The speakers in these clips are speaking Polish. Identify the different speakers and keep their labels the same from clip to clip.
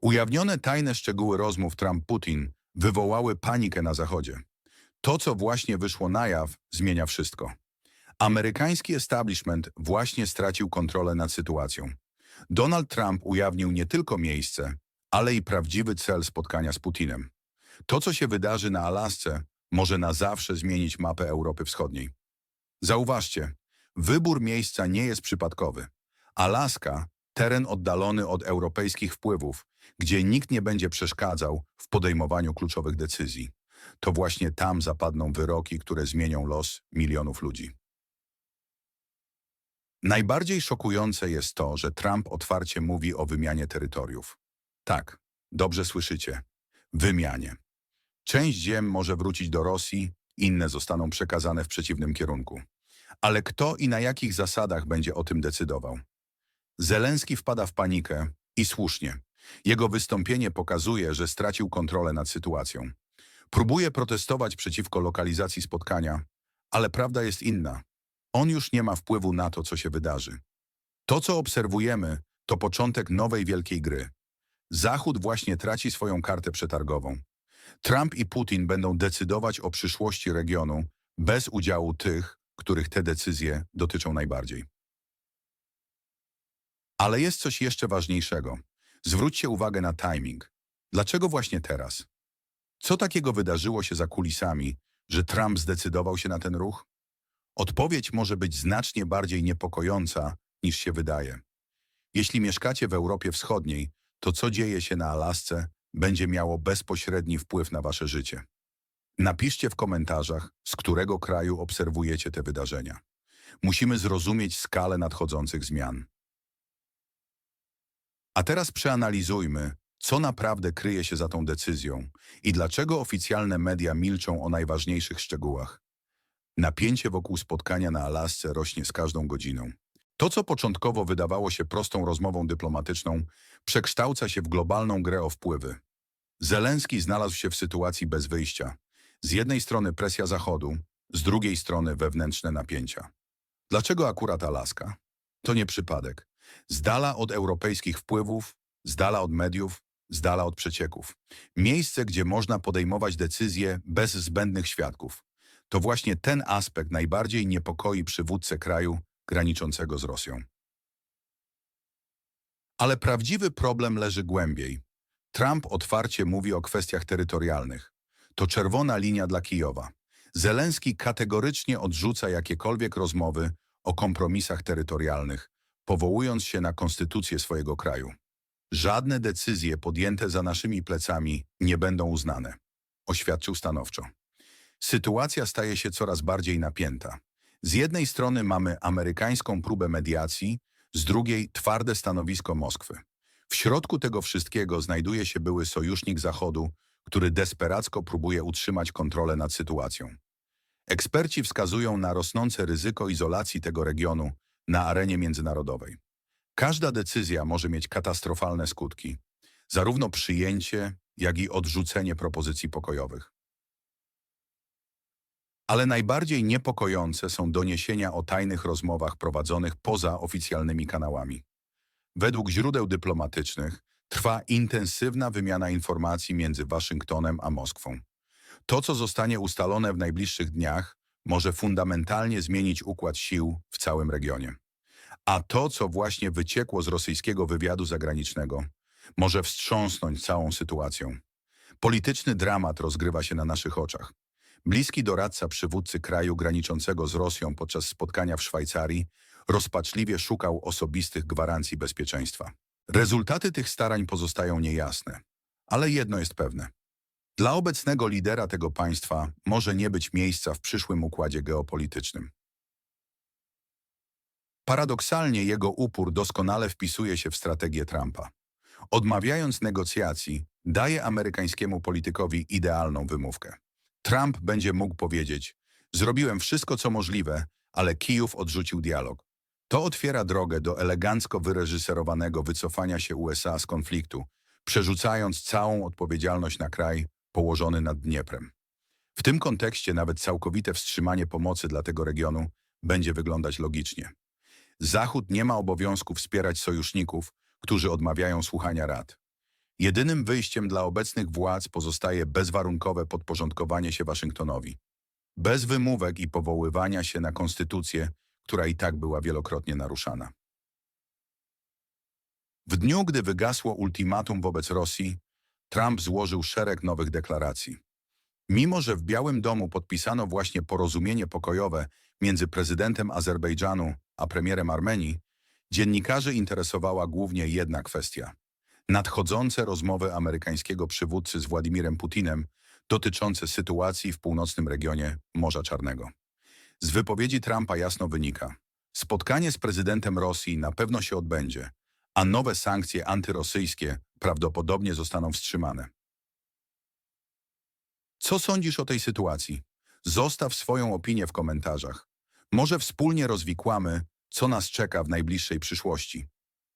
Speaker 1: Ujawnione tajne szczegóły rozmów Trump-Putin wywołały panikę na Zachodzie. To, co właśnie wyszło na jaw, zmienia wszystko. Amerykański establishment właśnie stracił kontrolę nad sytuacją. Donald Trump ujawnił nie tylko miejsce, ale i prawdziwy cel spotkania z Putinem. To, co się wydarzy na Alasce, może na zawsze zmienić mapę Europy Wschodniej. Zauważcie, wybór miejsca nie jest przypadkowy. Alaska, teren oddalony od europejskich wpływów, gdzie nikt nie będzie przeszkadzał w podejmowaniu kluczowych decyzji. To właśnie tam zapadną wyroki, które zmienią los milionów ludzi. Najbardziej szokujące jest to, że Trump otwarcie mówi o wymianie terytoriów. Tak, dobrze słyszycie. Wymianie. Część ziem może wrócić do Rosji, inne zostaną przekazane w przeciwnym kierunku. Ale kto i na jakich zasadach będzie o tym decydował? Zelenski wpada w panikę i słusznie. Jego wystąpienie pokazuje, że stracił kontrolę nad sytuacją. Próbuje protestować przeciwko lokalizacji spotkania, ale prawda jest inna. On już nie ma wpływu na to, co się wydarzy. To, co obserwujemy, to początek nowej wielkiej gry. Zachód właśnie traci swoją kartę przetargową. Trump i Putin będą decydować o przyszłości regionu bez udziału tych, których te decyzje dotyczą najbardziej. Ale jest coś jeszcze ważniejszego. Zwróćcie uwagę na timing. Dlaczego właśnie teraz? Co takiego wydarzyło się za kulisami, że Trump zdecydował się na ten ruch? Odpowiedź może być znacznie bardziej niepokojąca niż się wydaje. Jeśli mieszkacie w Europie Wschodniej, to co dzieje się na Alasce będzie miało bezpośredni wpływ na wasze życie. Napiszcie w komentarzach, z którego kraju obserwujecie te wydarzenia. Musimy zrozumieć skalę nadchodzących zmian. A teraz przeanalizujmy, co naprawdę kryje się za tą decyzją i dlaczego oficjalne media milczą o najważniejszych szczegółach. Napięcie wokół spotkania na Alasce rośnie z każdą godziną. To, co początkowo wydawało się prostą rozmową dyplomatyczną, przekształca się w globalną grę o wpływy. Zelenski znalazł się w sytuacji bez wyjścia. Z jednej strony presja Zachodu, z drugiej strony wewnętrzne napięcia. Dlaczego akurat Alaska? To nie przypadek. Z dala od europejskich wpływów, z dala od mediów, z dala od przecieków. Miejsce, gdzie można podejmować decyzje bez zbędnych świadków. To właśnie ten aspekt najbardziej niepokoi przywódcę kraju graniczącego z Rosją. Ale prawdziwy problem leży głębiej. Trump otwarcie mówi o kwestiach terytorialnych. To czerwona linia dla Kijowa. Zelenski kategorycznie odrzuca jakiekolwiek rozmowy o kompromisach terytorialnych, powołując się na konstytucję swojego kraju. Żadne decyzje podjęte za naszymi plecami nie będą uznane, oświadczył stanowczo. Sytuacja staje się coraz bardziej napięta. Z jednej strony mamy amerykańską próbę mediacji, z drugiej twarde stanowisko Moskwy. W środku tego wszystkiego znajduje się były sojusznik Zachodu, który desperacko próbuje utrzymać kontrolę nad sytuacją. Eksperci wskazują na rosnące ryzyko izolacji tego regionu na arenie międzynarodowej. Każda decyzja może mieć katastrofalne skutki, zarówno przyjęcie, jak i odrzucenie propozycji pokojowych. Ale najbardziej niepokojące są doniesienia o tajnych rozmowach prowadzonych poza oficjalnymi kanałami. Według źródeł dyplomatycznych trwa intensywna wymiana informacji między Waszyngtonem a Moskwą. To, co zostanie ustalone w najbliższych dniach, może fundamentalnie zmienić układ sił w całym regionie. A to, co właśnie wyciekło z rosyjskiego wywiadu zagranicznego, może wstrząsnąć całą sytuacją. Polityczny dramat rozgrywa się na naszych oczach. Bliski doradca przywódcy kraju graniczącego z Rosją podczas spotkania w Szwajcarii rozpaczliwie szukał osobistych gwarancji bezpieczeństwa. Rezultaty tych starań pozostają niejasne, ale jedno jest pewne. Dla obecnego lidera tego państwa może nie być miejsca w przyszłym układzie geopolitycznym. Paradoksalnie jego upór doskonale wpisuje się w strategię Trumpa. Odmawiając negocjacji, daje amerykańskiemu politykowi idealną wymówkę. Trump będzie mógł powiedzieć: Zrobiłem wszystko, co możliwe, ale Kijów odrzucił dialog. To otwiera drogę do elegancko wyreżyserowanego wycofania się USA z konfliktu, przerzucając całą odpowiedzialność na kraj położony nad Dnieprem. W tym kontekście nawet całkowite wstrzymanie pomocy dla tego regionu będzie wyglądać logicznie. Zachód nie ma obowiązku wspierać sojuszników, którzy odmawiają słuchania rad. Jedynym wyjściem dla obecnych władz pozostaje bezwarunkowe podporządkowanie się Waszyngtonowi. Bez wymówek i powoływania się na konstytucję, która i tak była wielokrotnie naruszana. W dniu, gdy wygasło ultimatum wobec Rosji, Trump złożył szereg nowych deklaracji. Mimo, że w Białym Domu podpisano właśnie porozumienie pokojowe między prezydentem Azerbejdżanu a premierem Armenii, dziennikarzy interesowała głównie jedna kwestia. Nadchodzące rozmowy amerykańskiego przywódcy z Władimirem Putinem dotyczące sytuacji w północnym regionie Morza Czarnego. Z wypowiedzi Trumpa jasno wynika, spotkanie z prezydentem Rosji na pewno się odbędzie, a nowe sankcje antyrosyjskie prawdopodobnie zostaną wstrzymane. Co sądzisz o tej sytuacji? Zostaw swoją opinię w komentarzach. Może wspólnie rozwikłamy, co nas czeka w najbliższej przyszłości.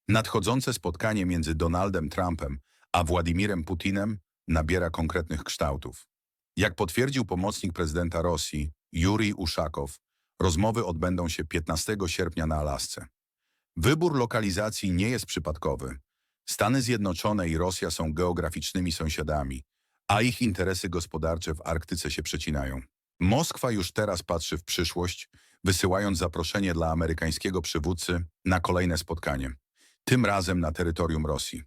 Speaker 1: Nadchodzące spotkanie między Donaldem Trumpem a Władimirem Putinem nabiera konkretnych kształtów. Jak potwierdził pomocnik prezydenta Rosji, Jurij Uszakow, rozmowy odbędą się 15 sierpnia na Alasce. Wybór lokalizacji nie jest przypadkowy. Stany Zjednoczone i Rosja są geograficznymi sąsiadami, a ich interesy gospodarcze w Arktyce się przecinają. Moskwa już teraz patrzy w przyszłość, wysyłając zaproszenie dla amerykańskiego przywódcy na kolejne spotkanie, tym razem na terytorium Rosji.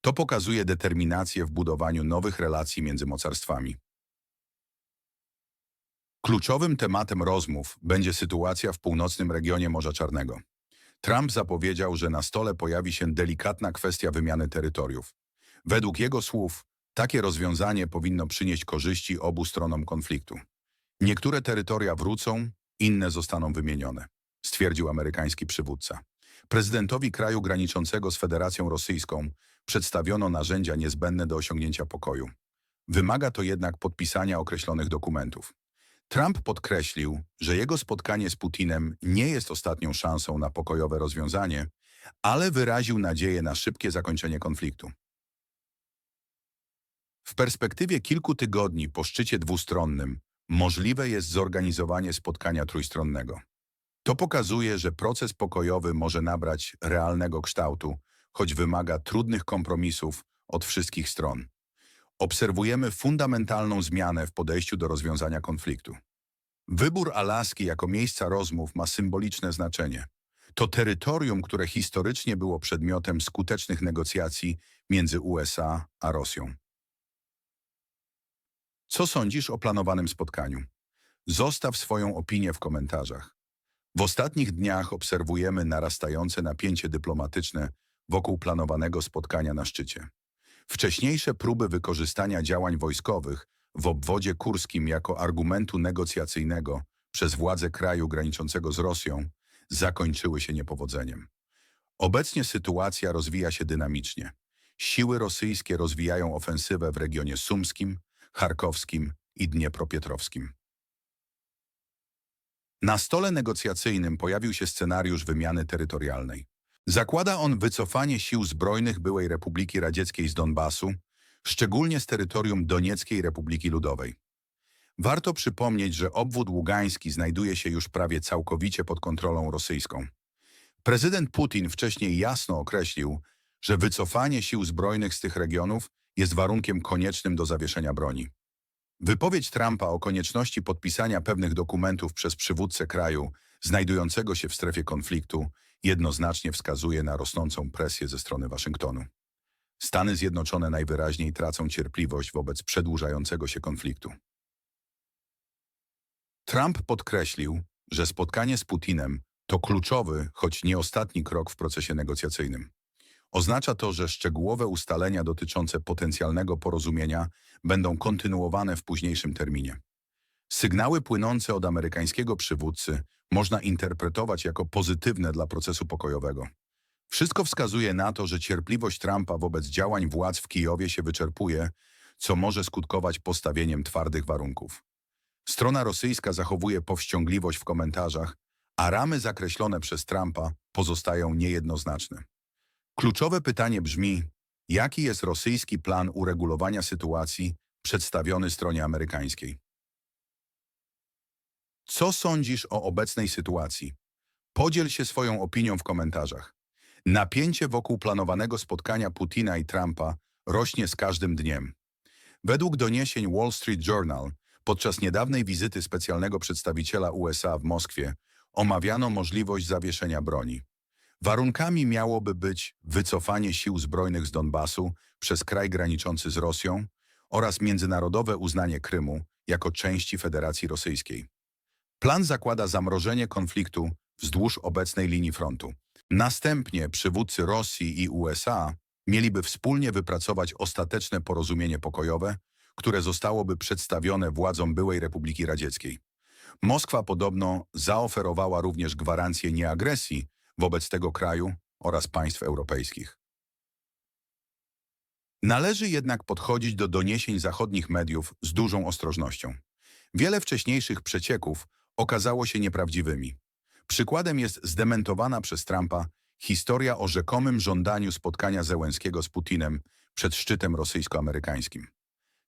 Speaker 1: To pokazuje determinację w budowaniu nowych relacji między mocarstwami. Kluczowym tematem rozmów będzie sytuacja w północnym regionie Morza Czarnego. Trump zapowiedział, że na stole pojawi się delikatna kwestia wymiany terytoriów. Według jego słów, takie rozwiązanie powinno przynieść korzyści obu stronom konfliktu. Niektóre terytoria wrócą, inne zostaną wymienione, stwierdził amerykański przywódca. Prezydentowi kraju graniczącego z Federacją Rosyjską przedstawiono narzędzia niezbędne do osiągnięcia pokoju. Wymaga to jednak podpisania określonych dokumentów. Trump podkreślił, że jego spotkanie z Putinem nie jest ostatnią szansą na pokojowe rozwiązanie, ale wyraził nadzieję na szybkie zakończenie konfliktu. W perspektywie kilku tygodni po szczycie dwustronnym możliwe jest zorganizowanie spotkania trójstronnego. To pokazuje, że proces pokojowy może nabrać realnego kształtu, choć wymaga trudnych kompromisów od wszystkich stron. Obserwujemy fundamentalną zmianę w podejściu do rozwiązania konfliktu. Wybór Alaski jako miejsca rozmów ma symboliczne znaczenie. To terytorium, które historycznie było przedmiotem skutecznych negocjacji między USA a Rosją. Co sądzisz o planowanym spotkaniu? Zostaw swoją opinię w komentarzach. W ostatnich dniach obserwujemy narastające napięcie dyplomatyczne wokół planowanego spotkania na szczycie. Wcześniejsze próby wykorzystania działań wojskowych w obwodzie kurskim jako argumentu negocjacyjnego przez władze kraju graniczącego z Rosją zakończyły się niepowodzeniem. Obecnie sytuacja rozwija się dynamicznie. Siły rosyjskie rozwijają ofensywę w regionie sumskim, charkowskim i dniepropietrowskim. Na stole negocjacyjnym pojawił się scenariusz wymiany terytorialnej. Zakłada on wycofanie sił zbrojnych byłej Republiki Radzieckiej z Donbasu, szczególnie z terytorium Donieckiej Republiki Ludowej. Warto przypomnieć, że obwód ługański znajduje się już prawie całkowicie pod kontrolą rosyjską. Prezydent Putin wcześniej jasno określił, że wycofanie sił zbrojnych z tych regionów jest warunkiem koniecznym do zawieszenia broni. Wypowiedź Trumpa o konieczności podpisania pewnych dokumentów przez przywódcę kraju znajdującego się w strefie konfliktu jednoznacznie wskazuje na rosnącą presję ze strony Waszyngtonu. Stany Zjednoczone najwyraźniej tracą cierpliwość wobec przedłużającego się konfliktu. Trump podkreślił, że spotkanie z Putinem to kluczowy, choć nie ostatni krok w procesie negocjacyjnym. Oznacza to, że szczegółowe ustalenia dotyczące potencjalnego porozumienia będą kontynuowane w późniejszym terminie. Sygnały płynące od amerykańskiego przywódcy można interpretować jako pozytywne dla procesu pokojowego. Wszystko wskazuje na to, że cierpliwość Trumpa wobec działań władz w Kijowie się wyczerpuje, co może skutkować postawieniem twardych warunków. Strona rosyjska zachowuje powściągliwość w komentarzach, a ramy zakreślone przez Trumpa pozostają niejednoznaczne. Kluczowe pytanie brzmi, jaki jest rosyjski plan uregulowania sytuacji przedstawiony stronie amerykańskiej? Co sądzisz o obecnej sytuacji? Podziel się swoją opinią w komentarzach. Napięcie wokół planowanego spotkania Putina i Trumpa rośnie z każdym dniem. Według doniesień Wall Street Journal, podczas niedawnej wizyty specjalnego przedstawiciela USA w Moskwie, omawiano możliwość zawieszenia broni. Warunkami miałoby być wycofanie sił zbrojnych z Donbasu przez kraj graniczący z Rosją oraz międzynarodowe uznanie Krymu jako części Federacji Rosyjskiej. Plan zakłada zamrożenie konfliktu wzdłuż obecnej linii frontu. Następnie przywódcy Rosji i USA mieliby wspólnie wypracować ostateczne porozumienie pokojowe, które zostałoby przedstawione władzom byłej Republiki Radzieckiej. Moskwa podobno zaoferowała również gwarancję nieagresji wobec tego kraju oraz państw europejskich. Należy jednak podchodzić do doniesień zachodnich mediów z dużą ostrożnością. Wiele wcześniejszych przecieków okazało się nieprawdziwymi. Przykładem jest zdementowana przez Trumpa historia o rzekomym żądaniu spotkania Zełenskiego z Putinem przed szczytem rosyjsko-amerykańskim.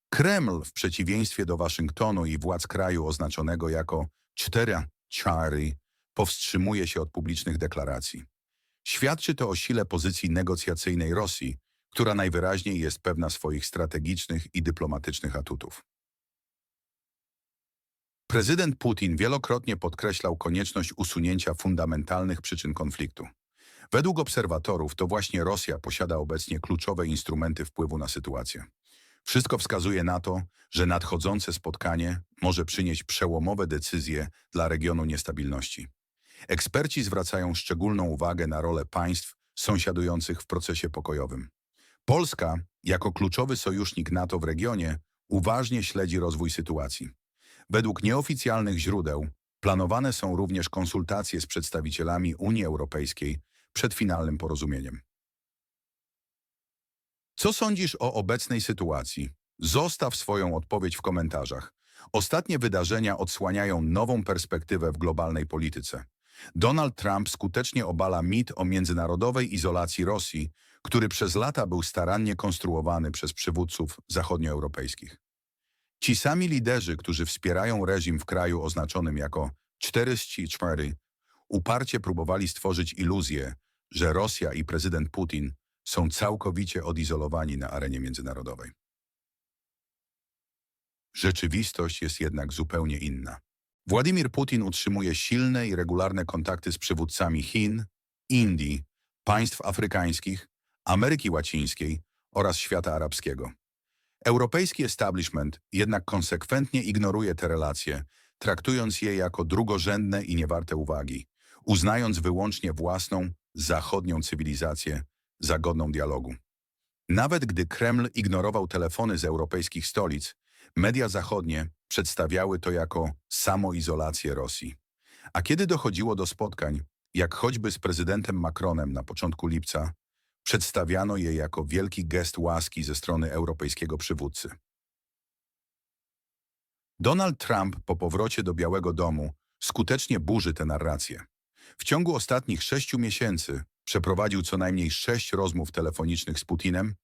Speaker 1: Kreml, w przeciwieństwie do Waszyngtonu i władz kraju oznaczonego jako cztery czary, powstrzymuje się od publicznych deklaracji. Świadczy to o sile pozycji negocjacyjnej Rosji, która najwyraźniej jest pewna swoich strategicznych i dyplomatycznych atutów. Prezydent Putin wielokrotnie podkreślał konieczność usunięcia fundamentalnych przyczyn konfliktu. Według obserwatorów to właśnie Rosja posiada obecnie kluczowe instrumenty wpływu na sytuację. Wszystko wskazuje na to, że nadchodzące spotkanie może przynieść przełomowe decyzje dla regionu niestabilności. Eksperci zwracają szczególną uwagę na rolę państw sąsiadujących w procesie pokojowym. Polska, jako kluczowy sojusznik NATO w regionie, uważnie śledzi rozwój sytuacji. Według nieoficjalnych źródeł planowane są również konsultacje z przedstawicielami Unii Europejskiej przed finalnym porozumieniem. Co sądzisz o obecnej sytuacji? Zostaw swoją odpowiedź w komentarzach. Ostatnie wydarzenia odsłaniają nową perspektywę w globalnej polityce. Donald Trump skutecznie obala mit o międzynarodowej izolacji Rosji, który przez lata był starannie konstruowany przez przywódców zachodnioeuropejskich. Ci sami liderzy, którzy wspierają reżim w kraju oznaczonym jako 404, uparcie próbowali stworzyć iluzję, że Rosja i prezydent Putin są całkowicie odizolowani na arenie międzynarodowej. Rzeczywistość jest jednak zupełnie inna. Władimir Putin utrzymuje silne i regularne kontakty z przywódcami Chin, Indii, państw afrykańskich, Ameryki Łacińskiej oraz świata arabskiego. Europejski establishment jednak konsekwentnie ignoruje te relacje, traktując je jako drugorzędne i niewarte uwagi, uznając wyłącznie własną, zachodnią cywilizację za godną dialogu. Nawet gdy Kreml ignorował telefony z europejskich stolic, media zachodnie przedstawiały to jako samoizolację Rosji. A kiedy dochodziło do spotkań, jak choćby z prezydentem Macronem na początku lipca, przedstawiano je jako wielki gest łaski ze strony europejskiego przywódcy. Donald Trump po powrocie do Białego Domu skutecznie burzy tę narrację. W ciągu ostatnich sześciu miesięcy przeprowadził co najmniej sześć rozmów telefonicznych z Putinem,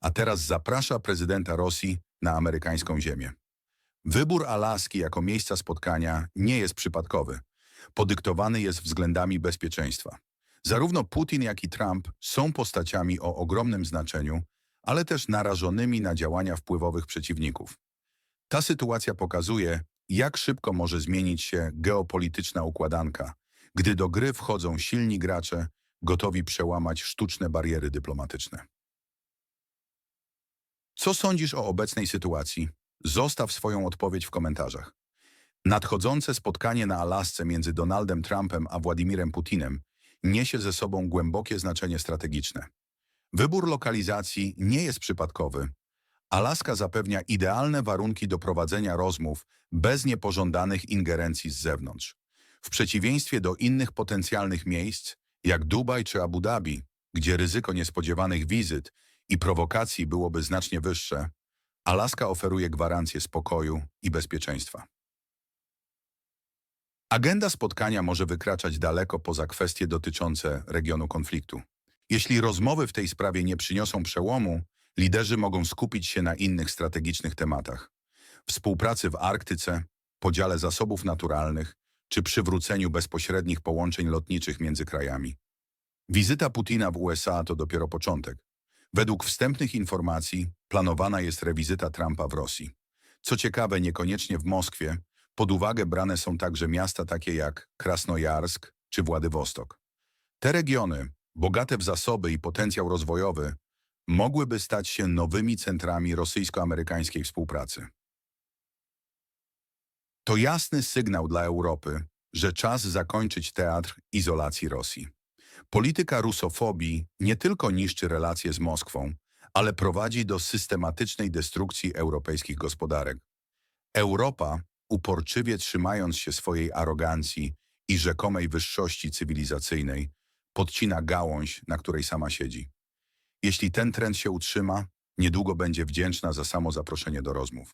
Speaker 1: a teraz zaprasza prezydenta Rosji na amerykańską ziemię. Wybór Alaski jako miejsca spotkania nie jest przypadkowy. Podyktowany jest względami bezpieczeństwa. Zarówno Putin, jak i Trump są postaciami o ogromnym znaczeniu, ale też narażonymi na działania wpływowych przeciwników. Ta sytuacja pokazuje, jak szybko może zmienić się geopolityczna układanka, gdy do gry wchodzą silni gracze, gotowi przełamać sztuczne bariery dyplomatyczne. Co sądzisz o obecnej sytuacji? Zostaw swoją odpowiedź w komentarzach. Nadchodzące spotkanie na Alasce między Donaldem Trumpem a Władimirem Putinem niesie ze sobą głębokie znaczenie strategiczne. Wybór lokalizacji nie jest przypadkowy. Alaska zapewnia idealne warunki do prowadzenia rozmów bez niepożądanych ingerencji z zewnątrz. W przeciwieństwie do innych potencjalnych miejsc, jak Dubaj czy Abu Dhabi, gdzie ryzyko niespodziewanych wizyt i prowokacji byłoby znacznie wyższe, Alaska oferuje gwarancję spokoju i bezpieczeństwa. Agenda spotkania może wykraczać daleko poza kwestie dotyczące regionu konfliktu. Jeśli rozmowy w tej sprawie nie przyniosą przełomu, liderzy mogą skupić się na innych strategicznych tematach. Współpracy w Arktyce, podziale zasobów naturalnych czy przywróceniu bezpośrednich połączeń lotniczych między krajami. Wizyta Putina w USA to dopiero początek. Według wstępnych informacji planowana jest rewizyta Trumpa w Rosji. Co ciekawe, niekoniecznie w Moskwie, pod uwagę brane są także miasta takie jak Krasnojarsk czy Władywostok. Te regiony, bogate w zasoby i potencjał rozwojowy, mogłyby stać się nowymi centrami rosyjsko-amerykańskiej współpracy. To jasny sygnał dla Europy, że czas zakończyć teatr izolacji Rosji. Polityka rusofobii nie tylko niszczy relacje z Moskwą, ale prowadzi do systematycznej destrukcji europejskich gospodarek. Europa, uporczywie trzymając się swojej arogancji i rzekomej wyższości cywilizacyjnej, podcina gałąź, na której sama siedzi. Jeśli ten trend się utrzyma, niedługo będzie wdzięczna za samo zaproszenie do rozmów.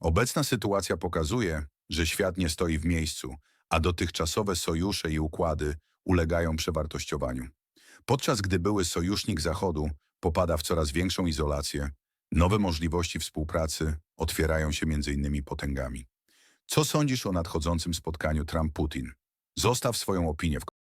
Speaker 1: Obecna sytuacja pokazuje, że świat nie stoi w miejscu, a dotychczasowe sojusze i układy ulegają przewartościowaniu. Podczas gdy były sojusznik Zachodu popada w coraz większą izolację, nowe możliwości współpracy otwierają się między innymi potęgami. Co sądzisz o nadchodzącym spotkaniu Trump-Putin? Zostaw swoją opinię w